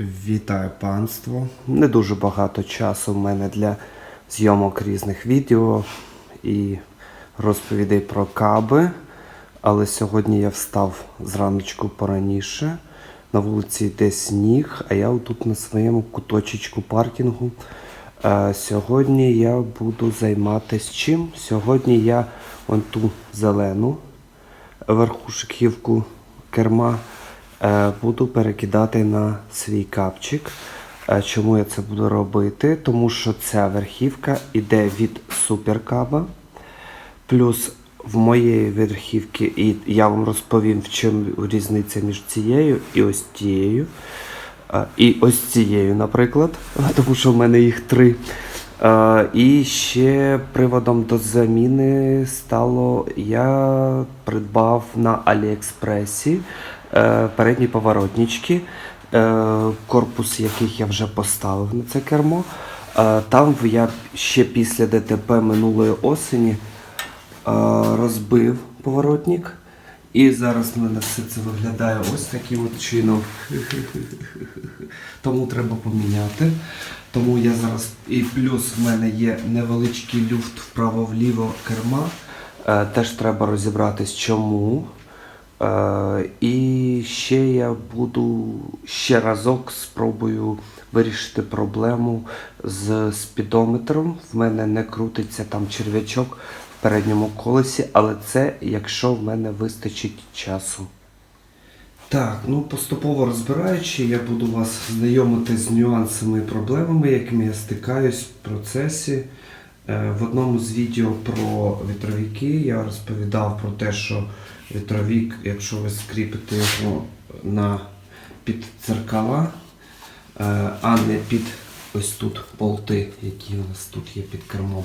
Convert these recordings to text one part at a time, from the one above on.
Вітаю панство. Не дуже багато часу в мене для зйомок різних відео і розповідей про каби. Але сьогодні я встав зраночку пораніше. На вулиці йде сніг, а я тут на своєму куточечку паркінгу. Е, Сьогодні я буду займатися чим? Сьогодні я вон ту зелену верхушківку керма буду перекидати на свій капчик. Е, Чому я це буду робити? Тому що ця верхівка йде від суперкаба. Плюс в моєї верхівки, і я вам розповім, в чому різниця між цією і ось тією. Е, І ось цією, наприклад, тому що в мене їх три. Е, І ще приводом до заміни стало, я придбав на Аліекспресі е, передні поворотнички, е, корпус яких я вже поставив на це кермо. Е, Там я ще після ДТП минулої осені е, розбив поворотник. І зараз в мене все це виглядає ось таким от чином. Тому треба поміняти. Тому я зараз. І плюс в мене є невеличкий люфт вправо-вліво керма. Е, теж треба розібратись чому. Е, і ще я буду ще разок спробую вирішити проблему з спідометром. В мене не крутиться там черв'ячок в передньому колесі, але це якщо в мене вистачить часу. Так, ну поступово розбираючи, я буду вас знайомити з нюансами і проблемами, якими я стикаюсь в процесі. Е, В одному з відео про вітровіки я розповідав про те, що вітровік, якщо ви скріпите його на під дзеркала, е, а не під ось тут болти, які у нас тут є під кермом,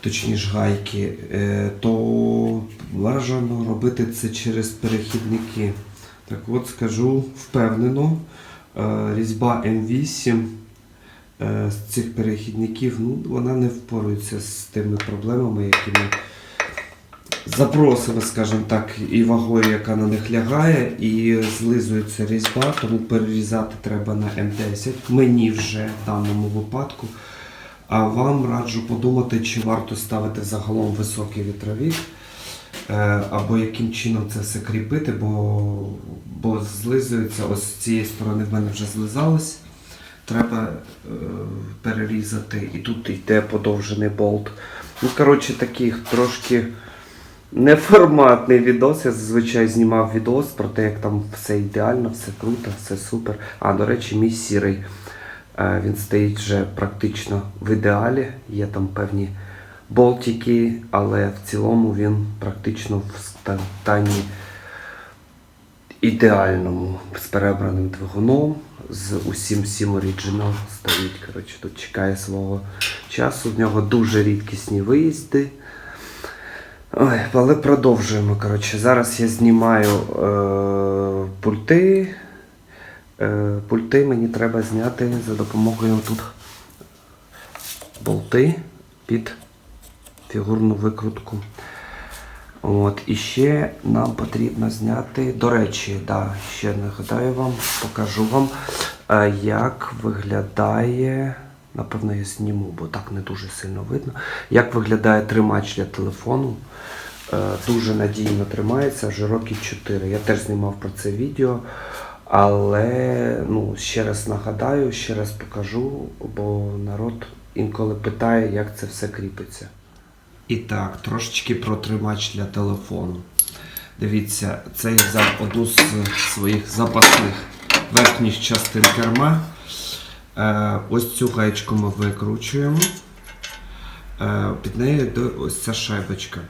точніше гайки, е, то бажано робити це через перехідники. Так от скажу впевнено, е, різьба М8 е, з цих перехідників, ну, вона не впорується з тими проблемами, якими запросами, скажімо так, і вагою, яка на них лягає, і злизується різьба, тому перерізати треба на М10. Мені вже в даному випадку. А вам раджу подумати, чи варто ставити загалом високий вітровік, е, або яким чином це все кріпити, бо, бо злизується, ось з цієї сторони в мене вже злизалось. Треба е, перерізати, і тут йде подовжений болт. Ну, коротше, таких трошки неформатний відос. Я зазвичай знімав відос про те, як там все ідеально, все круто, все супер. А, до речі, мій сірий. Е, Він стоїть вже практично в ідеалі. Є там певні болтики, але в цілому він практично в стані ідеальному з перебраним двигуном, з усім всім оригінал стоїть. Коротше, тут чекає свого часу. В нього дуже рідкісні виїзди. Ой, але продовжуємо. Коротше. Зараз я знімаю е, пульти. Е, пульти мені треба зняти за допомогою тут болти під фігурну викрутку. От, і ще нам потрібно зняти, до речі, да, ще нагадаю вам, покажу вам, е, як виглядає, напевно, я зніму, бо так не дуже сильно видно, як виглядає тримач для телефону. Е, Дуже надійно тримається, вже роки 4. Я теж знімав про це відео. Але ну, ще раз нагадаю, ще раз покажу, бо народ інколи питає, як це все кріпиться. І так, трошечки про тримач для телефону. Дивіться, це я взяв одну з своїх запасних верхніх частин керма. Е, ось цю гаєчку ми викручуємо. Е, під нею ось ця шайбочка.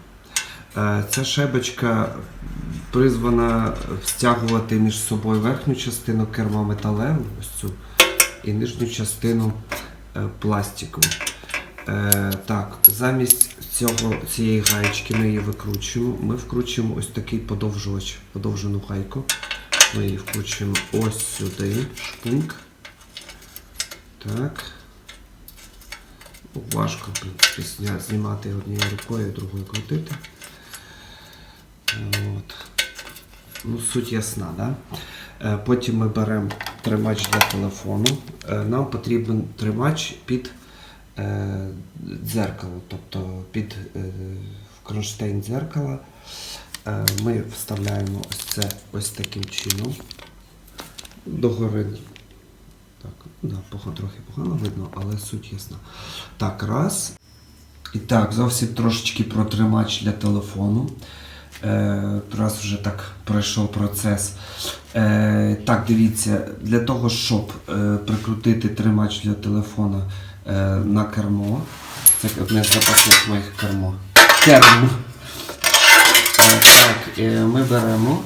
Е, Ця шайбочка призвана стягувати між собою верхню частину керма металеву, ось цю, і нижню частину пластикову. Е, так, замість цього, цієї гаєчки ми її викручуємо. Ми вкручуємо ось такий подовжувач, подовжену гайку. Ми її вкручуємо ось сюди, шпуньк. Так. Важко, знімати однією рукою, другою крутити. От. Ну, суть ясна, да? Е, Потім ми беремо тримач для телефону. Е, Нам потрібен тримач під е, дзеркало, тобто під кронштейн дзеркала. Ми вставляємо це ось таким чином. Догори. Так, да, пого- трохи погано видно, але суть ясна. Так, раз. І так, зовсім трошечки про тримач для телефону. Е, раз вже так пройшов процес. Е, так, дивіться, для того, щоб е, прикрутити тримач для телефона е, на кермо. Це одне з запасних моїх кермо. Кермо. Е, так, е, ми беремо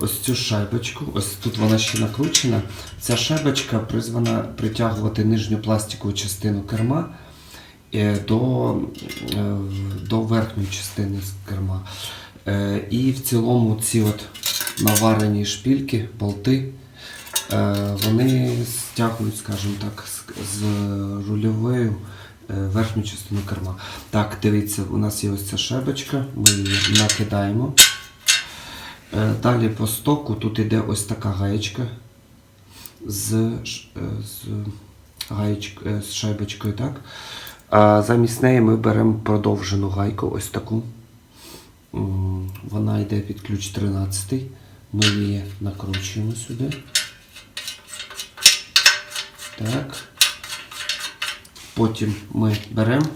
ось цю шайбочку. Ось тут вона ще накручена. Ця шайбочка призвана притягувати нижню пластикову частину керма е, до, е, до верхньої частини керма. Е, І в цілому ці от наварені шпільки, болти, е, вони стягують, скажімо так, з, рульовою е, верхню частину керма. Так, дивіться, у нас є ось ця шебочка, ми її накидаємо. Е, Далі по стоку тут йде ось така гаєчка з, е, з, гаєчк, е, з шайбочкою. Так? А замість неї ми беремо продовжену гайку, ось таку. Вона йде під ключ 13. Ми її накручуємо сюди. Так. Потім ми беремо,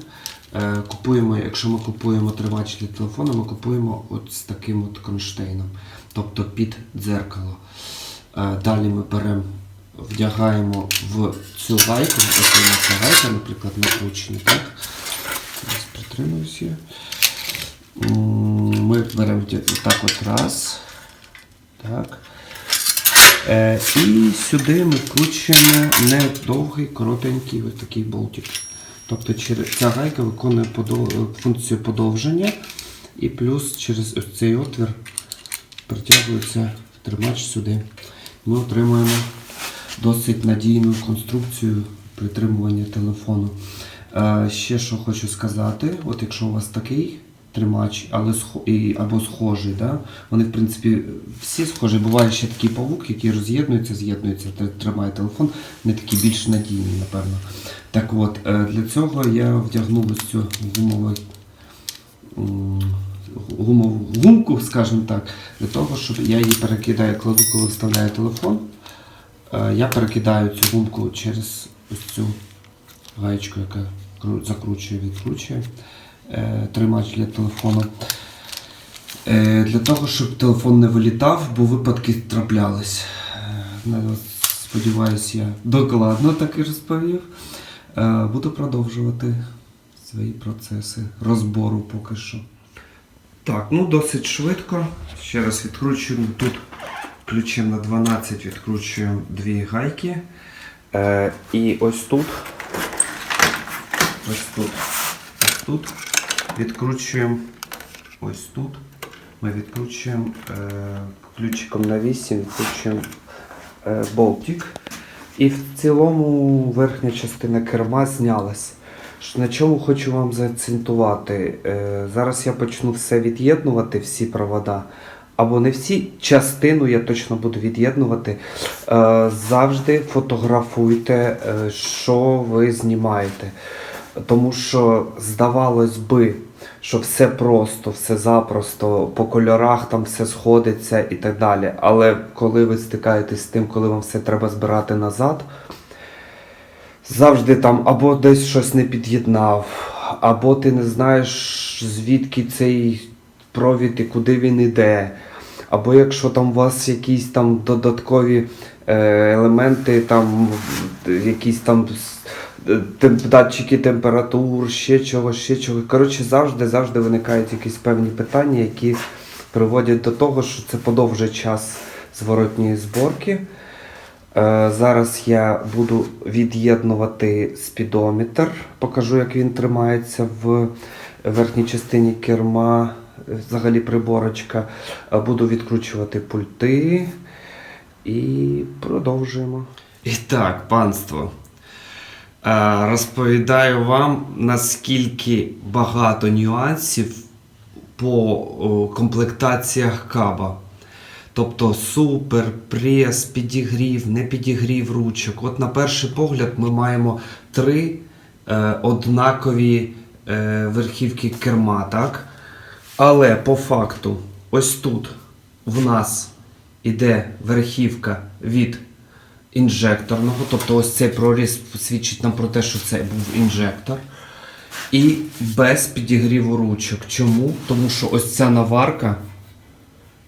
купуємо, якщо ми купуємо тримач для телефону, ми купуємо от з таким от кронштейном, тобто під дзеркало. Е, далі ми беремо, вдягаємо в цю гайку, у нас ця гайка, наприклад, накручена, так? Притримуюся. Ми беремо так от раз. Так. Е, і сюди ми вкручуємо не довгий, коротенький ось такий болтик. Тобто ця гайка виконує функцію подовження і плюс через цей отвір притягується тримач сюди. Ми отримуємо досить надійну конструкцію притримування телефону. Е, ще що хочу сказати, от якщо у вас такий тримач, але і, або схожий, да? вони в принципі всі схожі. Буває ще такий павук, який роз'єднується, з'єднується, тримає телефон, не такий більш надійний, напевно. Так от, е, для цього я вдягнув ось цю гумову гумову гумку, скажімо так, для того, щоб я її перекидаю, кладу, коли вставляю телефон. Е, Я перекидаю цю гумку через ось цю гаєчку, яка кру- закручує, відкручує тримач для телефону. Е, Для того, щоб телефон не вилітав, бо випадки траплялись. Е, Сподіваюсь, я докладно так і розповів. Е, Буду продовжувати свої процеси розбору поки що. Так, ну досить швидко. Ще раз відкручуємо тут ключем на 12 відкручуємо дві гайки. Е, і ось тут. Ось тут. Ось тут. Відкручуємо ось тут. Ми відкручуємо е, ключиком на 8, відкручуємо е, болтик. І в цілому верхня частина керма знялась. На чому хочу вам заакцентувати. Е, зараз я почну все від'єднувати, всі провода. Або не всі, частину я точно буду від'єднувати. Завжди фотографуйте, що ви знімаєте. Тому що здавалось би, що все просто, все запросто, по кольорах там все сходиться і так далі. Але коли ви стикаєтесь з тим, коли вам все треба збирати назад, завжди там або десь щось не під'єднав, або ти не знаєш, звідки цей провід і куди він іде. Або якщо там у вас якісь там додаткові е, елементи, там якісь там е, датчики температур, ще чогось, ще чогось. Коротше, завжди, завжди виникають якісь певні питання, які приводять до того, що це подовжує час зворотньої зборки. Е, Зараз я буду від'єднувати спідометр, покажу, як він тримається в верхній частині керма, взагалі приборочка. Е, Буду відкручувати пульти і продовжуємо. І так, панство. Е, Розповідаю вам, наскільки багато нюансів по комплектаціях каба. Тобто супер, прес, підігрів, не підігрів ручок. От на перший погляд ми маємо три е, однакові е, верхівки керма, так? Але по факту, ось тут в нас іде верхівка від інжекторного, тобто ось цей проріз свідчить нам про те, що це був інжектор. І без підігріву ручок. Чому? Тому що ось ця наварка,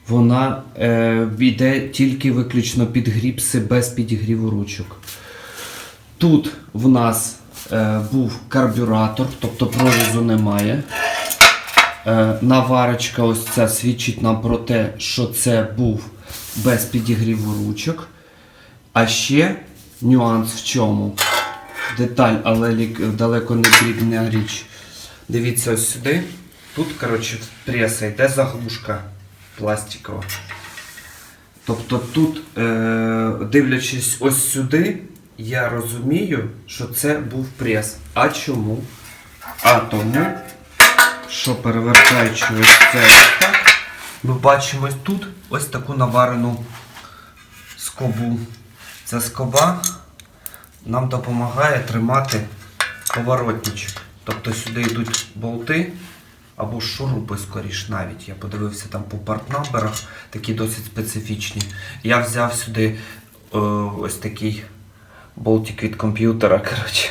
вона е, йде тільки виключно під гріпси без підігріву ручок. Тут в нас е, був карбюратор, тобто прорізу немає. Е, наварочка ось ця свідчить нам про те, що це був без підігріву ручок. А ще нюанс в чому? Деталь, але далеко не дрібна річ. Дивіться ось сюди. Тут, коротше, преса йде заглушка пластикова. Тобто тут, е, дивлячись ось сюди, я розумію, що це був прес. А чому? А тому, що перевертаючи ось це ось так, ми бачимо тут ось таку наварену скобу. Ця скоба нам допомагає тримати поворотничок. Тобто сюди йдуть болти або шурупи скоріш навіть. Я подивився там по партнамберах, такі досить специфічні. Я взяв сюди е, ось такий болтик від комп'ютера. коротше.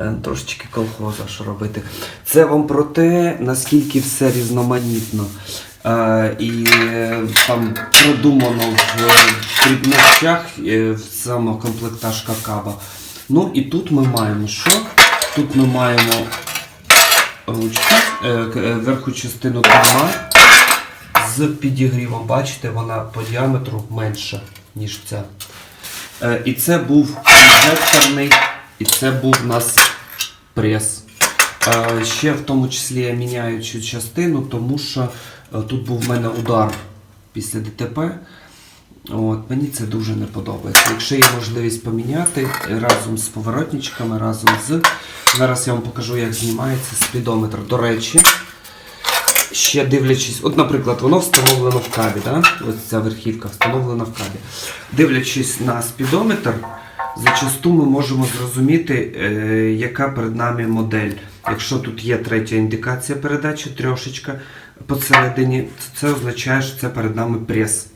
Е, Трошечки колхоза, що робити. Це вам про те, наскільки все різноманітно. Е, і там продумано в дрібнощах е, саме комплектажка каба. Ну і тут ми маємо що? Тут ми маємо ручку, верху частину керма з підігрівом. Бачите, вона по діаметру менша, ніж ця. І це був інжекторний, і це був у нас прес. Е, Ще в тому числі я міняю цю частину, тому що е, тут був в мене удар після ДТП. От, мені це дуже не подобається. Якщо є можливість поміняти разом з поворотничками, разом з. Зараз я вам покажу, як знімається спідометр. До речі, ще дивлячись, от, наприклад, воно встановлено в кабі, да? ось ця верхівка встановлена в кабі. Дивлячись на спідометр, зачасту ми можемо зрозуміти, е, яка перед нами модель. Якщо тут є третя індикація передачі, трьошечка посередині, це означає, що це перед нами прес.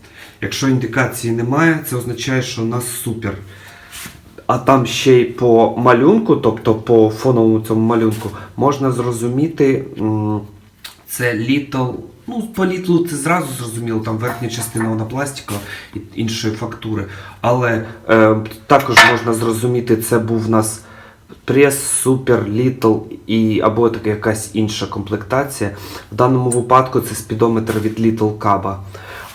Якщо індикації немає, це означає, що у нас супер. А там ще й по малюнку, тобто по фоновому цьому малюнку, можна зрозуміти, це Little. Ну, по Little це зразу зрозуміло, там верхня частина вона пластикова і іншої фактури. Але е, також можна зрозуміти, це був в нас прес, супер, Little і або така якась інша комплектація. В даному випадку це спідометр від Little Cab.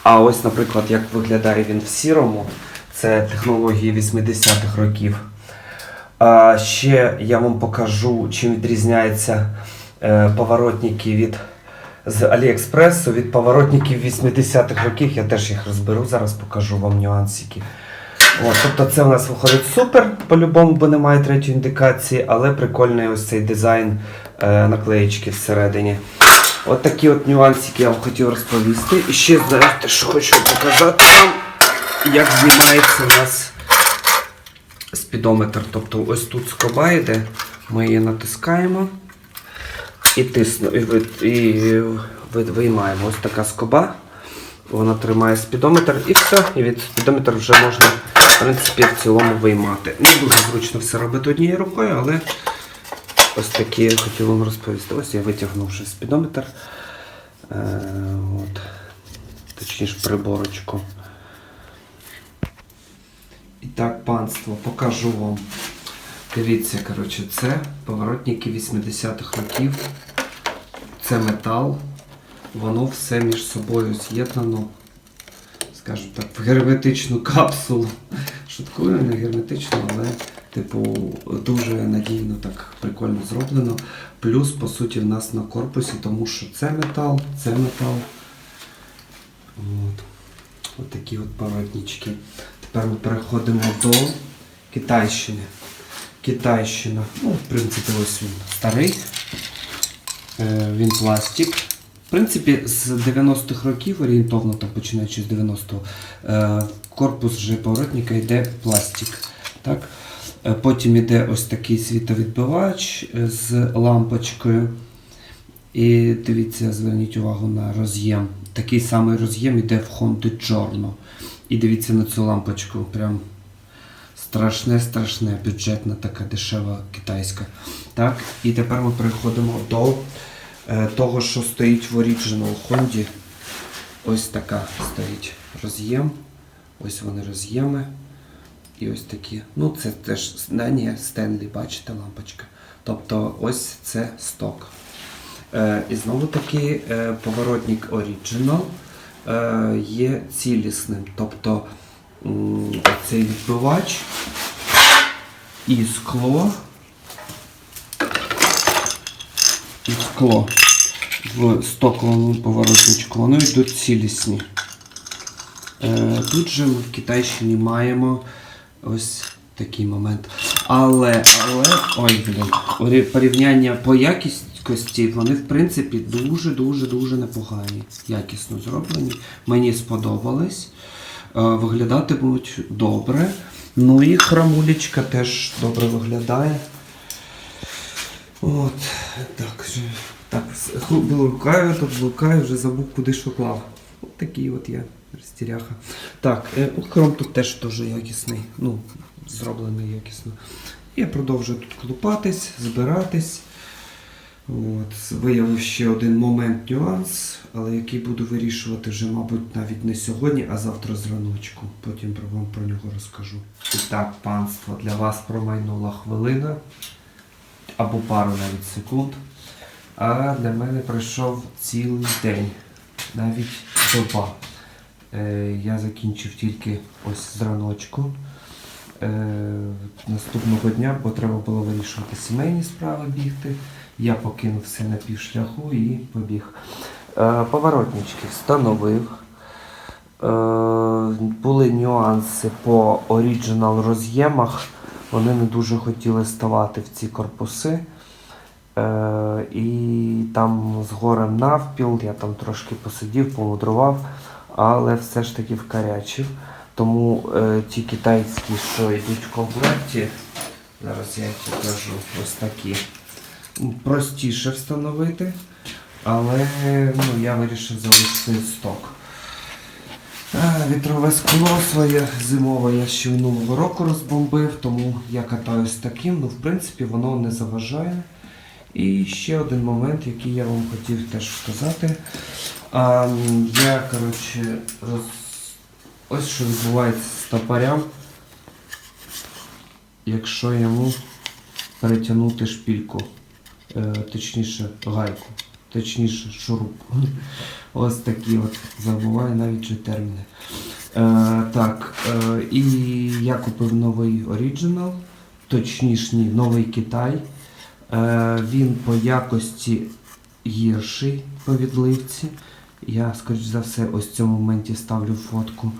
А ось, наприклад, як виглядає він в сірому, це технології 80-х років. А ще я вам покажу, чим відрізняються е, поворотники від з Аліекспресу від поворотників 80-х років. Я теж їх розберу, зараз покажу вам нюансики. От, тобто це у нас виходить супер, по-любому, бо немає третьої індикації, але прикольний ось цей дизайн е, наклеєчки всередині. От такі от нюансики я вам хотів розповісти. І ще знаєте, що хочу показати вам, як знімається у нас спідометр. Тобто ось тут скоба йде, ми її натискаємо і тиснемо, і, і ви- виймаємо. Ось така скоба. Вона тримає спідометр і все. І від спідометр вже можна, в принципі, в цілому виймати. Не дуже зручно все робити однією рукою, але ось такі я хотів вам розповісти. Ось я витягнув вже спідометр. Е, от. Точніше, приборочку. І так, панство, покажу вам. Дивіться, коротше, це поворотники 80-х років. Це метал. Воно все між собою з'єднано, скажімо так, в герметичну капсулу. Шуткую, не герметично, але, типу, дуже надійно так прикольно зроблено. Плюс, по суті, в нас на корпусі, тому що це метал, це метал. От. От такі от поворотнички. Тепер ми переходимо до Китайщини. Китайщина. Ну, в принципі, ось він старий. Е, Він пластик. В принципі, з 90-х років, орієнтовно там починаючи з 90-го, е, корпус вже поворотника йде пластик. Так? Е, Потім йде ось такий світовідбивач з лампочкою. І дивіться, зверніть увагу на роз'єм. Такий самий роз'єм йде в Honda Giorno. І дивіться на цю лампочку. Прям страшне, страшне, бюджетна така дешева китайська. Так, і тепер ми переходимо до е, того, що стоїть в Original Honda. Ось така стоїть роз'єм. Ось вони роз'єми. І ось такі. Ну, це теж да, Стенлі, бачите, лампочка. Тобто ось це сток. Е, і знову таки е, поворотник Original е, є цілісним. Тобто цей відбивач і скло. І скло в стоковому поворотничку. Вони йдуть цілісні. Е, Тут же ми в Китайщині маємо ось такий момент. Але, але, ой, блін, порівняння по якісті, вони в принципі дуже-дуже-дуже непогані. Якісно зроблені. Мені сподобались. Е, Виглядатимуть добре. Ну і храмулечка теж добре виглядає. От, так же. Так, блукаю, то блукаю, вже забув, куди що клав. От такий от я розтіряха. Так, е, хром тут теж дуже якісний. Ну, зроблений якісно. Я продовжую тут клупатись, збиратись. От, виявив ще один момент нюанс, але який буду вирішувати вже, мабуть, навіть не сьогодні, а завтра зраночку. Потім про вам про нього розкажу. І так, панство, для вас промайнула хвилина або пару навіть секунд. А для мене пройшов цілий день, навіть доба. Е, я закінчив тільки ось зраночку. Е, наступного дня, бо треба було вирішувати сімейні справи бігти. Я покинув все на півшляху і побіг. Е, поворотнички встановив. Е, були нюанси по оріджинал роз'ємах. Вони не дуже хотіли ставати в ці корпуси. Е, і там з горем навпіл, я там трошки посидів, помудрував, але все ж таки вкарячив. Тому ті китайські, що йдуть в комплекті, зараз я їх покажу ось такі. Простіше встановити, але ну, я вирішив залишити сток. Вітрове скло своє зимове я ще минулого року розбомбив, тому я катаюсь таким. Ну, в принципі, воно не заважає. І ще один момент, який я вам хотів теж сказати. А, я, коротше, роз... ось що відбувається з топорям, якщо йому перетягнути шпільку, точніше гайку, точніше шуруп. Ось такі от забуваю навіть вже терміни. Е, так, е, і я купив новий оригінал, точніше, новий Китай. Е, він по якості гірший по відливці. Я, скоріш за все, ось в цьому моменті ставлю фотку.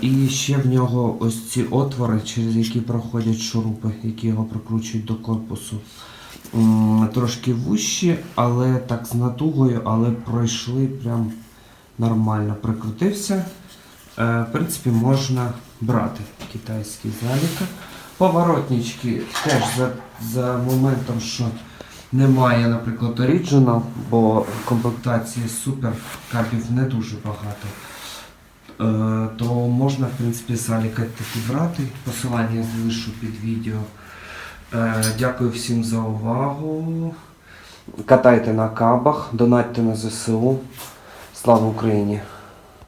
І ще в нього ось ці отвори, через які проходять шурупи, які його прикручують до корпусу. Трошки вущі, але так з натугою, але пройшли прям нормально. Прикрутився. Е, В принципі, можна брати китайський заліка. Поворотнички теж за, за моментом, що немає, наприклад, оригінал, бо комплектації супер капів не дуже багато. Е, то можна, в принципі, заліка підбрати. брати. Посилання залишу під відео. Е, Дякую всім за увагу. Катайте на кабах, донатьте на ЗСУ. Слава Україні!